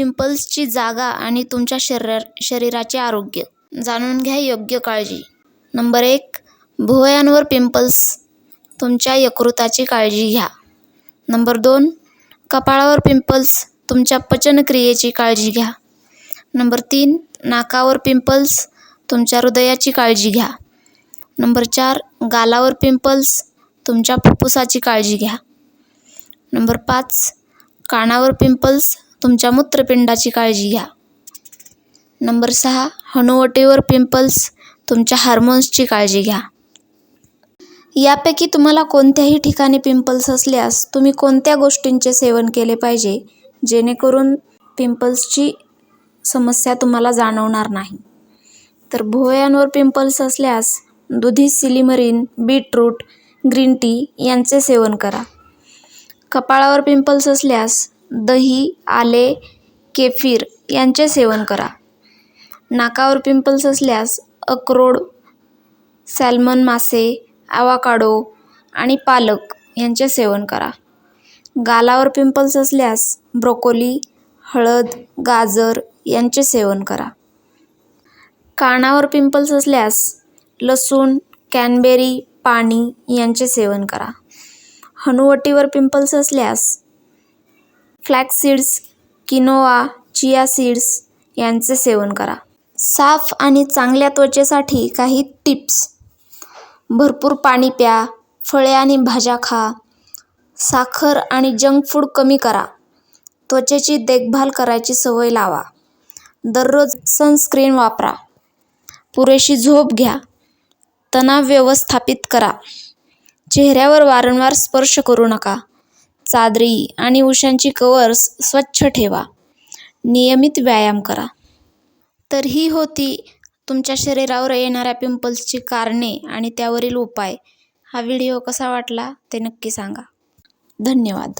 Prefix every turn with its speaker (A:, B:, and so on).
A: पिंपल्सची जागा आणि तुमच्या शरीर शरीराचे आरोग्य. जाणून घ्या योग्य काळजी. नंबर एक भुवयांवर पिंपल्स. तुमच्या यकृताची काळजी घ्या. नंबर दोन कपाळावर पिंपल्स. तुमच्या पचनक्रियेची काळजी घ्या. नंबर तीन नाकावर पिंपल्स. तुमच्या हृदयाची काळजी घ्या. नंबर चार गालावर पिंपल्स. तुमच्या फुफ्फुसाची काळजी घ्या. नंबर पाच कानावर पिंपल्स. तुमच्या मूत्रपिंडाची काळजी घ्या. नंबर सहा हनुवटीवर पिंपल्स तुमच्या हार्मोन्सची काळजी घ्या. यापैकी तुम्हाला कोणत्याही ठिकाणी पिंपल्स असल्यास तुम्ही कोणत्या गोष्टींचे सेवन केले पाहिजे जेणेकरून पिंपल्सची समस्या तुम्हाला जाणवणार नाही. तर भुवयांवर पिंपल्स असल्यास दुधी सिलिमरीन बीटरूट ग्रीन टी यांचे सेवन करा. कपाळावर पिंपल्स असल्यास दही आले केफीर यांचे सेवन करा. नाकावर पिंपल्स असल्यास अक्रोड सॅल्मन मासे ॲवाकाडो आणि पालक यांचे सेवन करा. गालावर पिंपल्स असल्यास ब्रोकोली हळद गाजर यांचे सेवन करा. कानावर पिंपल्स असल्यास लसूण कॅनबेरी पाणी यांचे सेवन करा. हनुवटीवर पिंपल्स असल्यास flax seeds quinoa chia seeds यांचे सेवन करा. साफ आणि चांगल्या त्वचेसाठी काही टिप्स. भरपूर पाणी प्या फळे आणि भाज्या खा. साखर आणि जंक फूड कमी करा. त्वचेची देखभाल करायची सवय लावा. दररोज सनस्क्रीन वापरा. पुरेशी झोप घ्या. तणाव व्यवस्थापित करा. चेहऱ्यावर वारंवार स्पर्श करू नका. चादरी आणि उशांची कवर्स स्वच्छ ठेवा. नियमित व्यायाम करा. तर ही होती तुमच्या शरीरावर येणाऱ्या पिंपल्सची कारणे आणि त्यावरील उपाय. हा व्हिडिओ कसा वाटला ते नक्की सांगा. धन्यवाद.